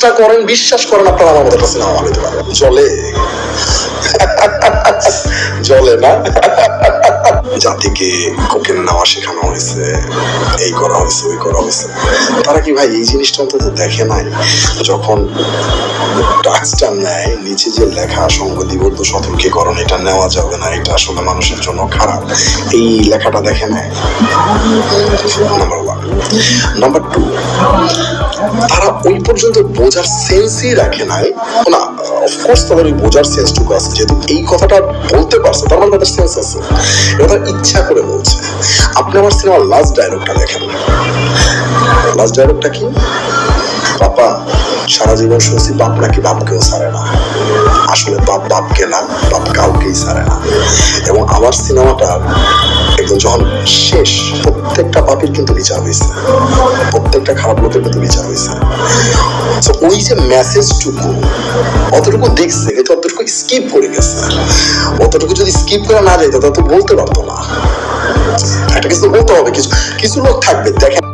চেষ্টা করেন, বিশ্বাস করেন, আপনারা আমার মতো একটা সিনেমা বানাতে পারবেন। চলে জলে না? জাতিকে কোকেন নেওয়া শেখানো হয়েছে, এই করা হয়েছে, ওই করা হয়েছে। তারা কি ভাই এই জিনিসটা অন্তত দেখে নাই? যখন ড্রাগসটা নেয়, নিচে যে লেখা সঙ্গ সংগতিবদ্ধ সতর্কীকরণ, এটা নেওয়া যাবে না, এটা আসলে মানুষের জন্য খারাপ। এই লেখাটা দেখে নেয়। Number one. নাম্বার টু তারা ওই পর্যন্ত বোঝার সেন্সই রাখে নাই। না অফকোর্স তাদের ওই বোঝার সেন্সটুকু আছে, যেহেতু এই কথাটা বলতে পারছে, তার মানে তাদের সেন্স আছে। এটা তারা ইচ্ছা করে বলছে। আপনি আমার সিনেমার লাস্ট ডায়লগটা দেখেন। লাস্ট ডায়লগটা কি? বাবা সারা জীবন শুনছি বাপ নাকি বাপকেও ছাড়ে না। আসলে বাপ বাপকে না, বাপ কাউকেই ছাড়ে না। এবং আমার সিনেমাটা একদম যখন শেষ। প্রত্যেকটা পাপের কিন্তু বিচার হয়েছে। প্রত্যেকটা খারাপ লোকের কিন্তু বিচার হয়েছে। ওই যে মেসেজটুকু অতটুকু দেখছে, কিন্তু অতটুকু স্কিপ করে গেছে। অতটুকু যদি স্কিপ করে না যেত তা তো বলতে পারতো না। একটা কিছু বলতে হবে। কিছু কিছু লোক থাকবে, দেখেন।